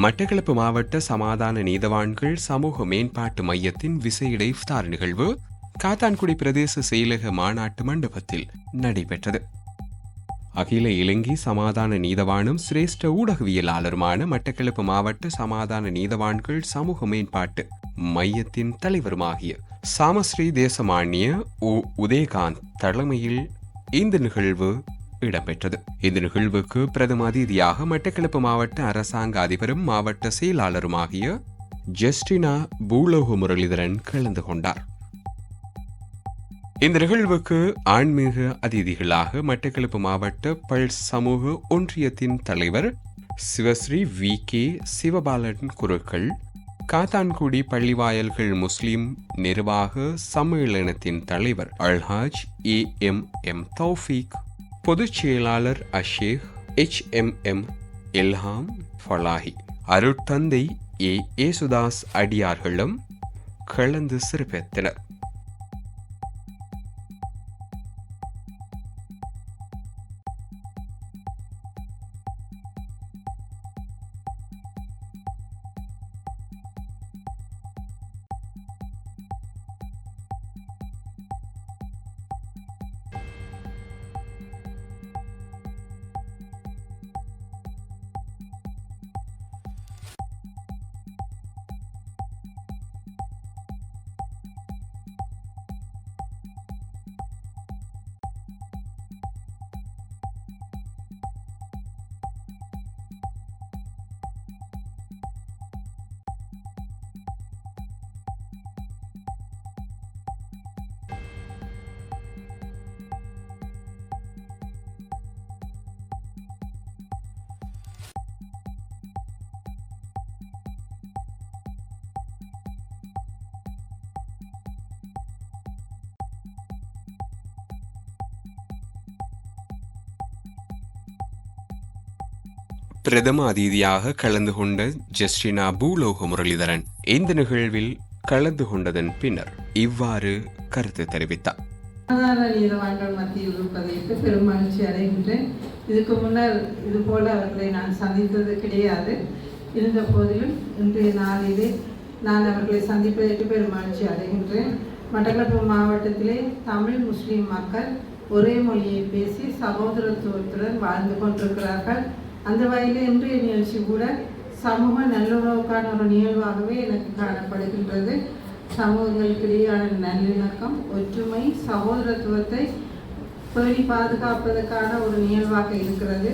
மட்டக்களப்பு மாவட்ட சமாதான நீதவான்கள் சமூக மேம்பாட்டு மையத்தின் விசேட இஃப்தார் நிகழ்வு காத்தான்குடி பிரதேச செயலக மாநாட்டு மண்டபத்தில் நடைபெற்றது. அகில இலங்கை சமாதான நீதவானும் சிரேஷ்ட ஊடகவியலாளருமான மட்டக்களப்பு மாவட்ட சமாதான நீதவான்கள் சமூக மேம்பாட்டு மையத்தின் தலைவருமாகிய சாமஸ்ரீ தேசமானிய உ உதயகாந்த் தலைமையில் இந்த நிகழ்வு இடம்பெற்றது. இந்த நிகழ்வுக்கு பிரதம அதிதியாக மட்டக்களப்பு மாவட்ட அரசாங்க அதிபரும் மாவட்ட செயலாளருமாகிய ஜஸ்டினா பூலோக முரளிதரன் கலந்து கொண்டார். இந்த நிகழ்வுக்கு ஆன்மீக அதிதிகளாக மட்டக்களப்பு மாவட்ட பல் சமூக ஒன்றியத்தின் தலைவர் சிவஸ்ரீ வி. கே. சிவபாலன் குருக்கள் காத்தான்குடி பள்ளிவாயல்கள் முஸ்லிம் நிர்வாக சம்மேளனத்தின் தலைவர் அல்ஹாஜ் ஏ. எம். எம். தௌஃபீக் பொதுச் செயலாளர் Ashsheikh H M M Ilham Falahi அருட்தந்தை ஏ ஏசுதாஸ் அடியார்களும் கலந்து சிறப்பித்தனர் பிரதம அதிதியாக கலந்து கொண்ட ஜஸ்டினா பூலோக முரளிதரன் இந்த நிகழ்வில் கலந்து கொண்டதன் பின்னர் இவ்வாறு கருத்து தெரிவித்தார். சாதாரண நீதவான்கள் மத்தியில் இருப்பதையிட்டு பெரும் மகிழ்ச்சி அடைகின்றேன். இதுக்கு முன்னர் இது போல அவர்களை நான் சந்தித்தது கிடையாது. இருந்த போதிலும் இன்றைய நாளிலே நான் அவர்களை சந்திப்பதற்கு பெரும் மகிழ்ச்சி அடைகின்றேன். மட்டக்களப்பு மாவட்டத்திலே தமிழ் முஸ்லீம் மக்கள் ஒரே மொழியை பேசி சகோதரத்துவத்துடன் வாழ்ந்து கொண்டிருக்கிறார்கள். அந்த வகையில் இன்றைய நிகழ்ச்சி கூட சமூக நல்லுறவுக்கான ஒரு நிகழ்வாகவே எனக்கு காணப்படுகின்றது. சமூகங்களுக்கிடையான நல்லிணக்கம் ஒற்றுமை சகோதரத்துவத்தை பேணி பாதுகாப்பதற்கான ஒரு நிகழ்வாக இருக்கிறது.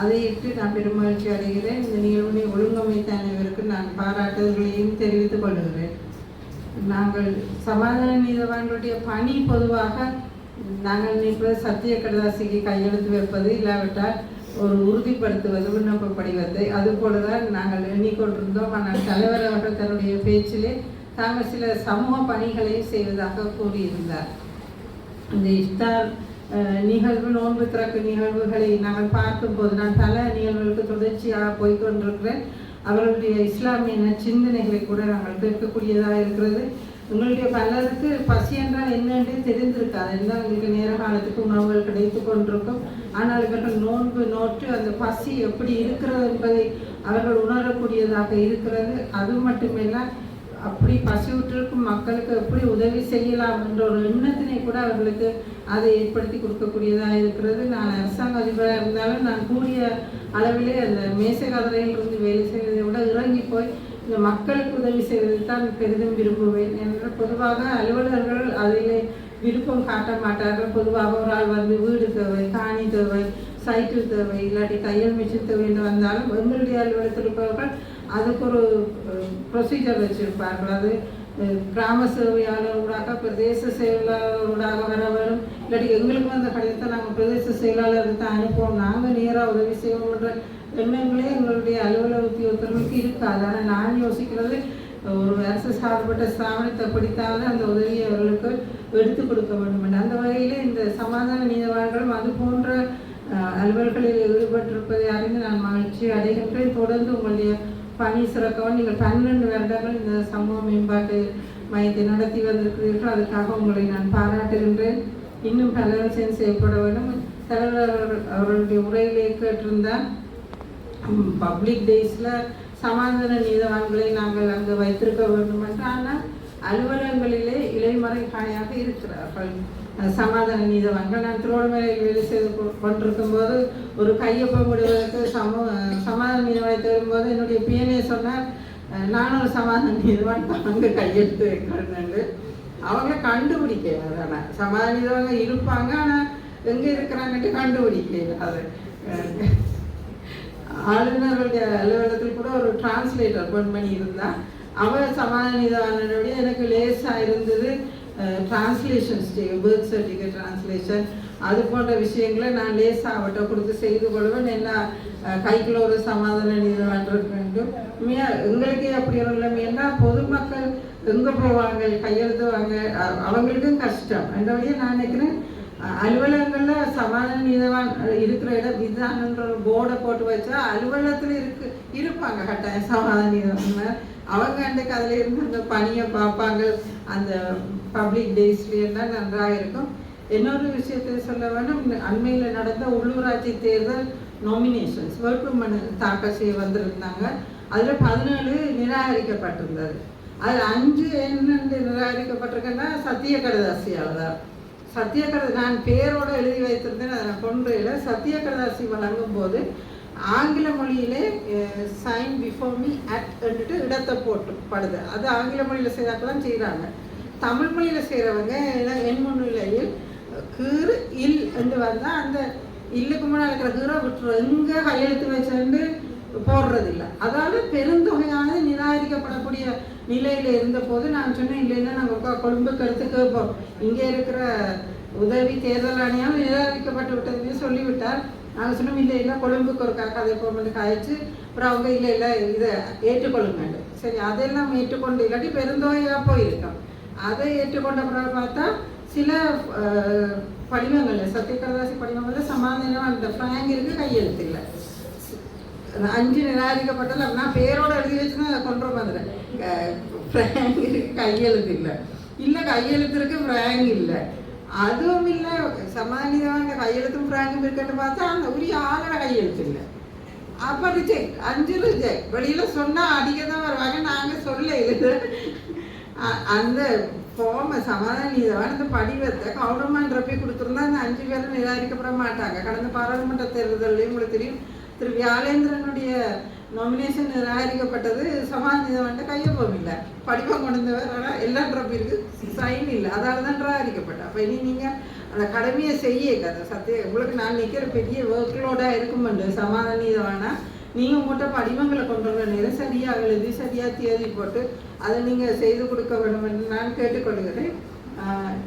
அதையிட்டு நான் பெருமகிழ்ச்சி அடைகிறேன். இந்த நிகழ்வினை ஒழுங்கமைத்த அனைவருக்கு நான் பாராட்டுதல்களையும் தெரிவித்துக் கொள்கிறேன். நாங்கள் சமாதான நீதவான்களுடைய பணி பொதுவாக நாங்கள் நினைப்பது சத்திய கடதாசிக்கு கையெழுத்து வைப்பது இல்லாவிட்டால் ஒரு உறுதிப்படுத்துவது விண்ணப்ப படிவத்தை. அதுபோலதான் நாங்கள் எண்ணிக்கொண்டிருந்தோம். ஆனால் தலைவர் அவர்கள் தன்னுடைய பேச்சிலே தாங்கள் சில சமூக பணிகளையும் செய்வதாக கூறியிருந்தார். இந்த இஃப்தார் நிகழ்வு நோன்பு திறப்பு நிகழ்வுகளை நாங்கள் பார்க்கும்போது நான் பல நிகழ்வுகளுக்கு தொடர்ச்சியாக போய்கொண்டிருக்கிறேன் அவர்களுடைய இஸ்லாமிய சிந்தனைகளை கூட நாங்கள் கேட்கக்கூடியதாக இருக்கிறது. உங்களுடைய பலருக்கு பசி என்றால் என்னென்று தெரிந்திருக்காது. என்ன உங்களுக்கு நேர காலத்துக்கு உணவுகள் கிடைத்து கொண்டிருக்கும். ஆனால் இவர்கள் நோன்பு நோற்று அந்த பசி எப்படி இருக்கிறது என்பதை அவர்கள் உணரக்கூடியதாக இருக்கிறது. அது மட்டுமில்லை அப்படி பசிவுற்றிருக்கும் மக்களுக்கு எப்படி உதவி செய்யலாம் என்ற ஒரு எண்ணத்தினை கூட அவர்களுக்கு அதை ஏற்படுத்தி கொடுக்கக்கூடியதாக இருக்கிறது. நான் அரசாங்க அதிபராக இருந்தாலும் நான் கூடிய அளவிலே அந்த மேசகதரையில் இருந்து வேலை செய்வதை விட இறங்கி போய் இந்த மக்களுக்கு உதவி செய்வதை தான் பெரிதும் விரும்புவேன் என்ற பொதுவாக அலுவலர்கள் அதிலே விருப்பம் காட்ட மாட்டார்கள். பொதுவாக ஒரு ஆள் வந்து வீடு தேவை காணி தேவை சைட்டு தேவை இல்லாட்டி தையல் மிஷின் தேவை என்று வந்தாலும் எங்களுடைய அலுவலகத்தில் இருப்பவர்கள் அதுக்கு ஒரு ப்ரொசீஜர் வச்சுருப்பார்கள். அது கிராம சேவையாளர்களாக பிரதேச செயலாளர்களாக வர வரும் இல்லாட்டி எங்களுக்கு வந்த கடிதத்தை நாங்கள் பிரதேச செயலாளருக்கு தான் அனுப்புவோம். நாங்கள் நேராக உதவி செய்வோம்ன்ற எண்ணங்களே எங்களுடைய அலுவலக உத்தியோகத்தர்களுக்கு இருக்காது. ஆனால் நான் யோசிக்கிறது ஒரு அரசு சார்பட்ட ஸ்தாபனத்தை படித்தாலும் அந்த உதவியை அவர்களுக்கு எடுத்து கொடுக்க வேண்டும் என்று. அந்த வகையில் இந்த சமாதான நீதவான்களும் அது போன்ற அலுவல்களில் ஈடுபட்டிருப்பதை அறிந்து நான் மகிழ்ச்சி அடைகின்றேன். தொடர்ந்து உங்களுடைய பணி சிறக்கவும் நீங்கள் பன்னெண்டு வருடங்கள் இந்த சமூக மேம்பாட்டு மையத்தை நடத்தி வந்திருக்கிறீர்கள். அதுக்காக உங்களை நான் பாராட்டுகின்றேன். இன்னும் பல விஷயம் செய்யப்பட வேண்டும். தலைவர் அவர்கள் அவர்களுடைய உரையிலே கேட்டிருந்தால் பப்ளிக் டேஸில் சமாதான நீதவான்களை நாங்கள் அங்கு வைத்திருக்க வேண்டும் என்று. ஆனால் அலுவலகங்களிலே இலைமறைகாயாக இருக்கிறார்கள். சமாதான நீதவான்கள். நான் திருவண்ணாமலையில் வேலை செய்து கொண்டிருக்கும் போது ஒரு கையொப்பம் விடுவதற்கு சமூக சமாதான நீதவானை போது என்னுடைய பிஎன்ஏ சொன்னார் நானும் ஒரு சமாதான நீதவான் அங்கே கையெழுத்து வைக்கிறேன்னு அவங்க கண்டுபிடிக்க ஆனால் சமாதான நீதவாங்க இருப்பாங்க ஆனால் எங்கே இருக்கிறாங்கன்ட்டு கண்டுபிடிக்கல அது ஆளுநருடைய அலுவலகத்தில் கூட ஒரு டிரான்ஸ்லேட்டர் பெண்மணி இருந்தா அவள் சமாதானிதவானுடைய எனக்கு லேசாக இருந்தது டிரான்ஸ்லேஷன்ஸ் பேர்த் சர்டிஃபிகேட் டிரான்ஸ்லேஷன் அது போன்ற விஷயங்களை நான் லேசாக அவட்ட கொடுத்து செய்து கொள்வேன். என்ன கைக்குள்ள ஒரு சமாதான நீதவான் இருக்க வேண்டும். எங்களுக்கே அப்படி ஒரு நிலைமை பொதுமக்கள் எங்கே போவாங்க கையெழுத்துவாங்க அவங்களுக்கும் கஷ்டம். அந்த வழியை நான் நினைக்கிறேன் அலுவலகங்கள்ல சமாதான நிதவான் இருக்கிற இடம் இதுதான்ன்ற ஒரு போர்டை போட்டு வச்சா அலுவலகத்துல இருக்கு இருப்பாங்க கட்டாயம் சமாதான நீதவான் அவங்க அன்றைக்கு அதுல இருந்து அந்த பணியை பார்ப்பாங்க. அந்த பப்ளிக் டேஸ்லாம் எல்லாம் நன்றாக இருக்கும். இன்னொரு விஷயத்தை சொல்ல வேணும் அண்மையில் நடந்த உள்ளூராட்சி தேர்தல் நாமினேஷன்ஸ் வேட்புமனு தாக்கல் செய்ய வந்திருந்தாங்க. அதில் பதினேழு நிராகரிக்கப்பட்டிருந்தது. அது அஞ்சு என்னென்று நிராகரிக்கப்பட்டிருக்குன்னா சத்திய கடதாசியால் தான் சத்தியகட நான் பேரோடு எழுதி வைத்திருந்தேன். அதை நான் கொன்றையில் சத்யகிரதாசி வழங்கும் போது ஆங்கில மொழியிலே சைன் பிஃபோர் மீ அட் என்றுட்டு இடத்தை போட்டு படுது. அது ஆங்கில மொழியில் செய்தாக்கெல்லாம் செய்கிறாங்க தமிழ் மொழியில் செய்கிறவங்க என் முன்னிலையில் கீறு இல் என்று வந்தால் அந்த இல்லுக்கு முன்னால் இருக்கிற கீரை விட்டுரும் எங்கே கையெழுத்து வச்சுட்டு போடுறதில்ல. அதாவது பெருந்தொகையானது நிராகரிக்கப்படக்கூடிய நிலையில இருந்த போது நான் சொன்னேன் இல்லைன்னா நாங்கள் உட்கா கொழும்புக்கு எடுத்து கேட்போம். இங்கே இருக்கிற உதவி தேர்தல் ஆணையம் நிராகரிக்கப்பட்டு விட்டதுன்னு சொல்லிவிட்டார். நாங்கள் சொன்னோம் இல்லை இல்லை கொழும்புக்கு ஒரு கதை போகும்போது காய்ச்சி அப்புறம் அவங்க இல்லை இல்லை இதை ஏற்றுக்கொள்ளுங்க சரி அதெல்லாம் ஏற்றுக்கொண்டு இல்லாட்டி பெருந்தொகையாக போயிருக்கோம். அதை ஏற்றுக்கொண்ட பிறகு பார்த்தா சில படிமங்கள் படிவங்கள்ல சத்தியகரதாசி சமாதானம் அந்த ஃப்ராங்க் இருக்கு கையெழுத்து இல்லை. அஞ்சு நிராகரிக்கப்பட்டது அப்படின்னா பேரோட எழுதி வச்சுன்னா அதை கொண்டு வந்துடுறேன் கையெழுத்து இல்லை. இல்லை கையெழுத்து இருக்கு ஃப்ராங்க் இல்லை. அதுவும் இல்லை சமாதானிதமாக கையெழுத்தும் ஃப்ராங்கும் இருக்குன்னு பார்த்தா அந்த உரிய ஆளோட கையெழுத்து இல்லை. அப்போ ரிஜெக்ட் அஞ்சு ரிஜெக்ட் வெளியில் சொன்னால் அடிக்க தான் வருவாங்க நாங்கள் சொல்ல இது. அ- அந்த ஃபார்மை சமாதான நீதவான் அந்த படிவத்தை கவுண்டர்மான்றப்பே கொடுத்துருந்தா அந்த அஞ்சு பேரும் நிராகரிக்கப்பட மாட்டாங்க. கடந்த பாராளுமன்ற தேர்தலையும் உங்களுக்கு தெரியும் திரு வியாழேந்திரனுடைய நாமினேஷன் நிராகரிக்கப்பட்டது. சமாதான வந்து கையொப்பம் இல்லை படிப்பை கொண்டு வந்தவர் ஆனால் எல்லா ட்ரப்பிற்கு சைன் இல்லை. அதால தான் நிராகரிக்கப்பட்ட அப்போ இனி நீங்கள் அந்த கடமையை செய்ய. கதை சத்திய உங்களுக்கு நான் நிற்கிற பெரிய ஒர்க் லோடாக இருக்குமெண்டு சமாதான நீதவானா நீங்கள் உங்கள்கிட்ட படிவங்களை கொண்டு வர நேரம் சரியாக எழுதி சரியாக தேதி போட்டு அதை நீங்கள் செய்து கொடுக்க வேண்டும் என்று நான் கேட்டுக்கொள்கிறேன்.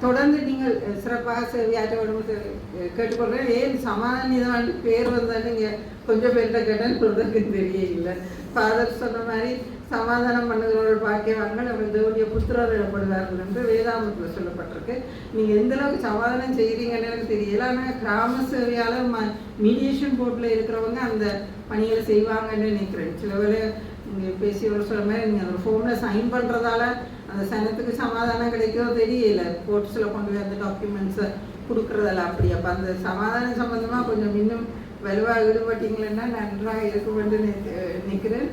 தொடர்ந்து நீங்கள் சிறப்பாக சேவையாற்ற வேண்டும் கேட்டுக்கொள்றேன் கேட்டுக்கொள்கிறேன். ஏன் சமாதானிதான் பேர் வந்தால் நீங்கள் கொஞ்சம் பேர்கிட்ட கேட்டால் சொல்றதுக்கு இல்லை ஃபாதர் சொன்ன மாதிரி சமாதானம் பண்ணுகிறவர்கள் பாக்கியவான்கள் அவர் தேவனுடைய புத்திரர் இடப்படுவார்கள் என்று வேதாமத்தில் சொல்லப்பட்டிருக்கு. நீங்கள் எந்த அளவுக்கு சமாதானம் செய்கிறீங்கன்னு எனக்கு தெரியல. ஆனால் கிராம சேவையாளர் ம மீடியேஷன் போர்ட்டில் இருக்கிறவங்க அந்த பணிகளை செய்வாங்கன்னு நினைக்கிறேன். சில வேலை நீங்கள் பேசியவர் சொல்ல மாதிரி நீங்கள் அந்த ஃபோனில் சைன் பண்ணுறதால அந்த சனத்துக்கு சமாதானம் கிடைக்கிறதோ தெரியல. கோர்ட்ஸில் கொண்டு போய் அந்த டாக்குமெண்ட்ஸை கொடுக்குறதில்ல அப்படி. அப்போ அந்த சமாதானம் சம்மந்தமாக கொஞ்சம் இன்னும் வலுவாக ஈடுபட்டீங்களன்னா நன்றாக இருக்கும் என்று நிற்கிறேன்